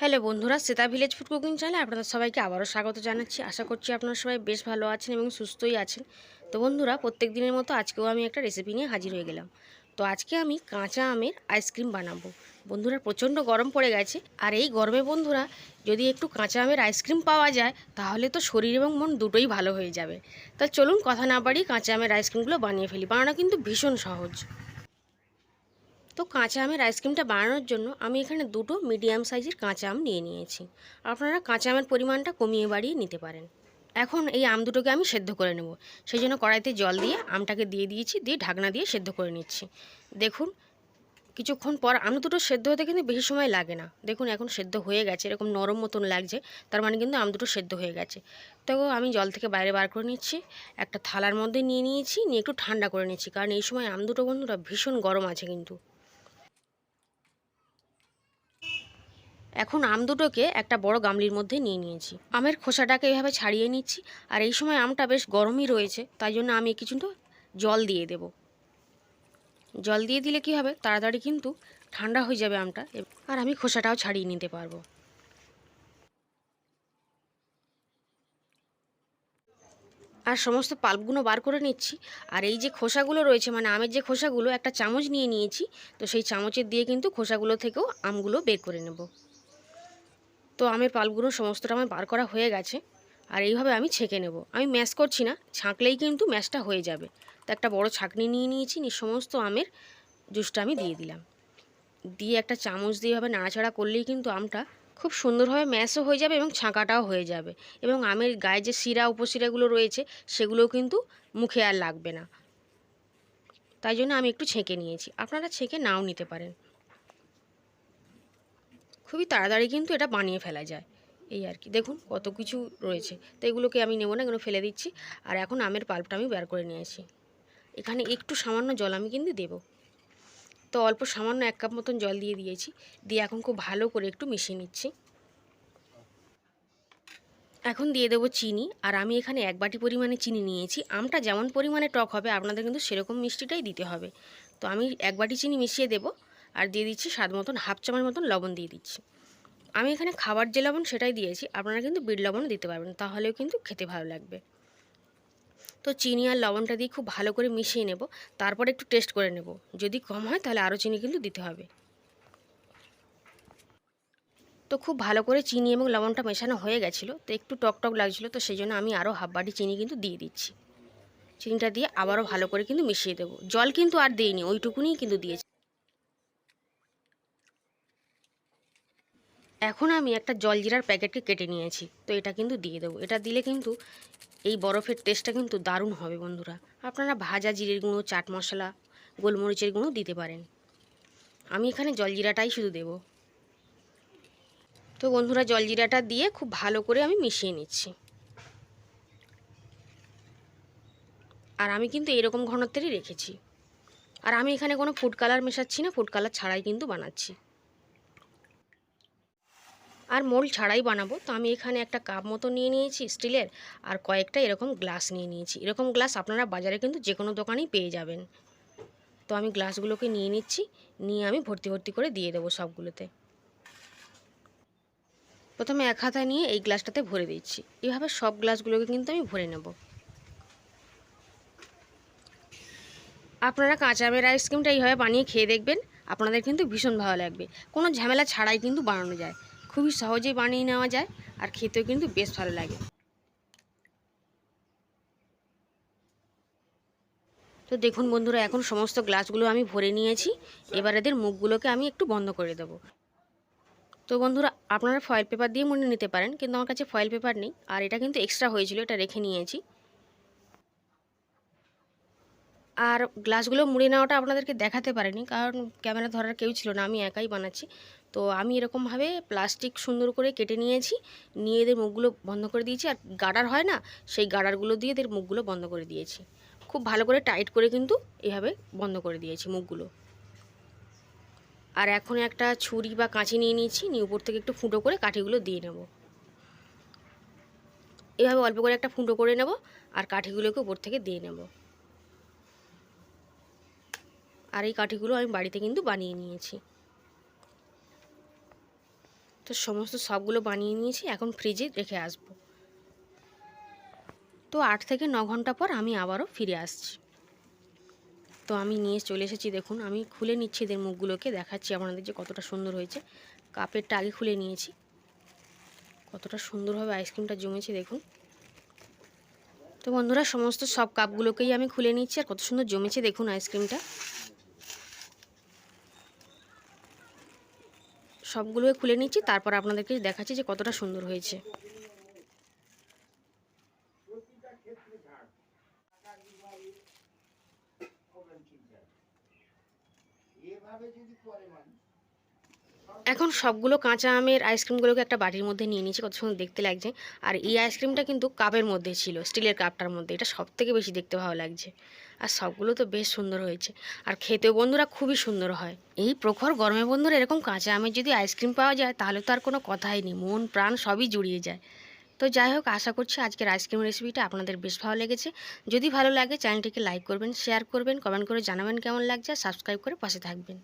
Hello বন্ধুরা সেতা village food cooking চ্যানেলে আপনাদের সবাইকে আবারও স্বাগত জানাচ্ছি। আশা করছি আপনারা সবাই বেশ ভালো আছেন এবং সুস্থই আছেন। তো বন্ধুরা, প্রত্যেক দিনের মতো আজকেও আমি একটা রেসিপি নিয়ে হাজির হয়ে গেলাম। তো আজকে আমি কাঁচা আমের আইসক্রিম বানাবো। বন্ধুরা, প্রচণ্ড গরম পড়ে গেছে। আর এই গরমে বন্ধুরা, যদি একটু কাঁচা আমের আইসক্রিম পাওয়া যায়, তাহলে তো শরীর এবং মন দুটোই ভালো হয়ে যাবে। তা চলুন, কথা না বাড়িয়ে কাঁচা আমের আইসক্রিমগুলো বানিয়ে ফেলি। বানানো কিন্তু ভীষণ সহজ। তো কাঁচা আমের আইসক্রিমটা বানানোর জন্য আমি এখানে দুটো মিডিয়াম সাইজের কাঁচা আম নিয়ে নিয়েছি। আপনারা কাঁচা আমের পরিমাণটা কমিয়ে বাড়িয়ে নিতে পারেন। এখন এই আম দুটোকে আমি সেদ্ধ করে নেব। সেই জন্য কড়াইতে জল দিয়ে আমটাকে দিয়ে দিয়েছি, দিয়ে ঢাকনা দিয়ে সেদ্ধ করে নিচ্ছি। দেখুন, কিছুক্ষণ পর আম দুটো সেদ্ধ হতে কিন্তু বেশি সময় লাগে না। দেখুন, এখন সেদ্ধ হয়ে গেছে, এরকম নরম মতন লাগছে, তার মানে কিন্তু আম দুটো সেদ্ধ হয়ে গেছে। তো আমি জল থেকে বাইরে বার করে নিচ্ছি, একটা থালার মধ্যে নিয়ে নিয়েছি, নিয়ে একটু ঠান্ডা করে নিচ্ছি, কারণ এই সময় আম দুটো বন্ধুরা ভীষণ গরম আছে কিন্তু। এখন আম দুটোকে একটা বড় গামলির মধ্যে নিয়ে নিয়েছি। আমের খোসাটাকে এইভাবে ছাড়িয়ে নিচ্ছি, আর এই সময় আমটা বেশ গরমই রয়েছে, তাই জন্য আমি কিছুটা জল দিয়ে দেব। জল দিয়ে দিলে কি হবে? তাড়াতাড়ি কিন্তু ঠান্ডা হয়ে যাবে আমটা, আর আমি খোসাটাও ছাড়িয়ে নিতে পারব। আর সমস্ত পাল্পগুলো বার করে নিচ্ছি, আর এই যে খোসাগুলো রয়েছে মানে আমের যে খোসাগুলো, একটা চামচ নিয়ে নিয়েছি, তো সেই চামচের দিয়ে কিন্তু খোসাগুলো থেকেও আমগুলো বের করে নেব। তো আমের পালগুলো সমস্তটা আমার বার করা হয়ে গেছে, আর এইভাবে আমি ছেঁকে নেব। আমি ম্যাশ করছি না, ছাঁকলেই কিন্তু ম্যাশটা হয়ে যাবে। তো একটা বড় ছাঁকনি নিয়ে নিয়েছি, নিয়ে সমস্ত আমের জুসটা আমি দিয়ে দিলাম। দিয়ে একটা চামচ দিয়ে এভাবে নাড়াচাড়া করলেই কিন্তু আমটা খুব সুন্দরভাবে ম্যাশও হয়ে যাবে এবং ছাঁকাটাও হয়ে যাবে। এবং আমের গায়ে যে শিরা, উপশিরাগুলো রয়েছে, সেগুলোও কিন্তু মুখে আর লাগবে না। তাই জন্য আমি একটু ছেঁকে নিয়েছি। আপনারা ছেঁকে নাও নিতে পারেন। খুবই তাড়াতাড়ি কিন্তু এটা বানিয়ে ফেলা যায়। এই আর কি। দেখুন কত কিছু রয়েছে। তো এগুলোকে আমি নেব না, এগুলো ফেলে দিচ্ছি। আর এখন আমের পাল্পটা আমি বের করে নিয়েছি এখানে একটু সামান্য জল আমি কিন্তু দেবো। তো অল্প সামান্য এক কাপ মতন জল দিয়ে দিয়েছি। দিয়ে এখন খুব ভালো করে একটু মিশিয়ে নিচ্ছি। এখন দিয়ে দেবো চিনি। আর আমি এখানে এক বাটি পরিমাণে চিনি নিয়েছি। আমটা যেমন পরিমাণে টক হবে, আপনাদের কিন্তু সেরকম মিষ্টিটাই দিতে হবে। তো আমি এক বাটি চিনি মিশিয়ে দেবো। আর দিয়ে দিচ্ছি স্বাদ মতন হাফ চামচ মতন লবণ দিয়ে দিচ্ছি। আমি এখানে খাবার যে লবণ সেটাই দিয়েছি, আপনারা কিন্তু বিট লবণও দিতে পারবেন, তাহলেও কিন্তু খেতে ভালো লাগবে। তো চিনি আর লবণটা দিয়ে খুব ভালো করে মিশিয়ে নেব, তারপর একটু টেস্ট করে নেব। যদি কম হয় তাহলে আরও চিনি কিন্তু দিতে হবে। তো খুব ভালো করে চিনি এবং লবণটা মেশানো হয়ে গেছিল, তো একটু টক টক লাগছিল, তো সেই জন্য আমি আরও হাফ বাটি চিনি কিন্তু দিয়ে দিচ্ছি। চিনিটা দিয়ে আবারও ভালো করে কিন্তু মিশিয়ে দেবো। জল কিন্তু আর দিইনি, ওইটুকুনিই কিন্তু দিয়েছি। এখন আমি একটা জলজিরার প্যাকেটকে কেটে নিয়েছি, তো এটা কিন্তু দিয়ে দেবো। এটা দিলে কিন্তু এই বরফের টেস্টটা কিন্তু দারুণ হবে বন্ধুরা। আপনারা ভাজা জিরের গুঁড়ো, চাট মশলা, গোলমরিচের গুঁড়ো দিতে পারেন। আমি এখানে জলজিরাটাই শুধু দেব। তো বন্ধুরা, জলজিরাটা দিয়ে খুব ভালো করে আমি মিশিয়ে নিচ্ছি। আর আমি কিন্তু এরকম ঘনত্বেরই রেখেছি। আর আমি এখানে কোনো ফুড কালার মেশাচ্ছি না ফুড কালার ছাড়াই কিন্তু বানাচ্ছি। আর মোল্ড ছাড়াই বানাবো। তো আমি এখানে একটা কাপ মতো নিয়ে নিয়েছি স্টিলের, আর কয়েকটা এরকম গ্লাস নিয়ে নিয়েছি। এরকম গ্লাস আপনারা বাজারে কিন্তু যে কোনো দোকানেই পেয়ে যাবেন। তো আমি গ্লাসগুলোকে নিয়ে নিচ্ছি, নিয়ে আমি ভর্তি ভর্তি করে দিয়ে দেবো সবগুলোতে। প্রথমে এক হাতা নিয়ে এই গ্লাসটাতে ভরে দিচ্ছি। এইভাবে সব গ্লাসগুলোকে কিন্তু আমি ভরে নেব। আপনারা কাঁচা আমের আইসক্রিমটা এইভাবে বানিয়ে খেয়ে দেখবেন, আপনাদের কিন্তু ভীষণ ভালো লাগবে। কোনো ঝামেলা ছাড়াই কিন্তু বানানো যায়। খুবই সহজেই বানিয়ে নেওয়া যায় আর খেতেও কিন্তু বেশ ভালো লাগে। তো দেখুন বন্ধুরা, এখন সমস্ত গ্লাসগুলো আমি ভরে নিয়েছি। এবার এদের মুখগুলোকে আমি একটু বন্ধ করে দেব। তো বন্ধুরা, আপনারা ফয়েল পেপার দিয়ে মনে নিতে পারেন, কিন্তু আমার কাছে ফয়েল পেপার নেই আর এটা কিন্তু এক্সট্রা হয়েছিল, এটা রেখে নিয়েছি। আর গ্লাসগুলো মুড়ে নেওয়াটা আপনাদেরকে দেখাতে পারিনি, কারণ ক্যামেরা ধরার কেউ ছিল না, আমি একাই বানাচ্ছি। তো আমি এরকমভাবে প্লাস্টিক সুন্দর করে কেটে নিয়েছি, নিয়ে এদের মুখগুলো বন্ধ করে দিয়েছি, আর গাডার হয় না, সেই গাডারগুলো দিয়ে এদের মুখগুলো বন্ধ করে দিয়েছি। খুব ভালো করে টাইট করে কিন্তু এভাবে বন্ধ করে দিয়েছি মুখগুলো। আর এখন একটা ছুরি বা কাঁচি নিয়ে নিয়েছি, নিয়ে উপর থেকে একটু ফুটো করে কাঠিগুলো দিয়ে নেব। এভাবে অল্প করে একটা ফুটো করে নেব, আর কাঠিগুলোকে উপর থেকে দিয়ে নেব। আর এই কাঠিগুলো আমি বাড়িতে কিন্তু বানিয়ে নিয়েছি। তো সমস্ত সবগুলো বানিয়ে নিয়েছি, এখন ফ্রিজে রেখে আসব। তো আট থেকে ন ঘণ্টা পর আমি আবারও ফিরে আসছি। তো আমি নিয়ে চলে এসেছি, দেখুন, আমি খুলে নিচ্ছি এদের মুখগুলোকে, দেখাচ্ছি আপনাদের যে কতটা সুন্দর হয়েছে। কাপেরটা আগে খুলে নিয়েছি। কতটা সুন্দরভাবে আইসক্রিমটা জমেছে, দেখুন। তো বন্ধুরা, সমস্ত সব কাপগুলোকেই আমি খুলে নিচ্ছি, আর কত সুন্দর জমেছে, দেখুন আইসক্রিমটা সবগুলোই খুলে নিচ্ছি, তারপর আপনাদেরকে দেখাচ্ছি যে কতটা সুন্দর হয়েছে। এখন সবগুলো কাঁচা আমের আইসক্রিমগুলোকে একটা বাটির মধ্যে নিয়ে নিয়েছি, কত সুন্দর দেখতে লাগছে। আর এই আইসক্রিমটা কিন্তু কাপের মধ্যে ছিল, স্টিলের কাপটার মধ্যে, এটা সব থেকে বেশি দেখতে ভালো লাগছে। আর সবগুলো তো বেশ সুন্দর হয়েছে। আর খেতেও বন্ধুরা খুবই সুন্দর হয়। এই প্রখর গরমে বন্ধুরা এরকম কাঁচা আমের যদি আইসক্রিম পাওয়া যায়, তাহলে তো আর কোনো কথাই নেই। মন, প্রাণ সবই জুড়িয়ে যায়। তো যাই হোক, আশা করছি আজকের আইসক্রিম রেসিপিটা আপনাদের বেশ ভালো লেগেছে। যদি ভালো লাগে, চ্যানেলটিকে লাইক করবেন, শেয়ার করবেন, কমেন্ট করে জানাবেন কেমন লাগছে, আর সাবস্ক্রাইব করে পাশে থাকবেন।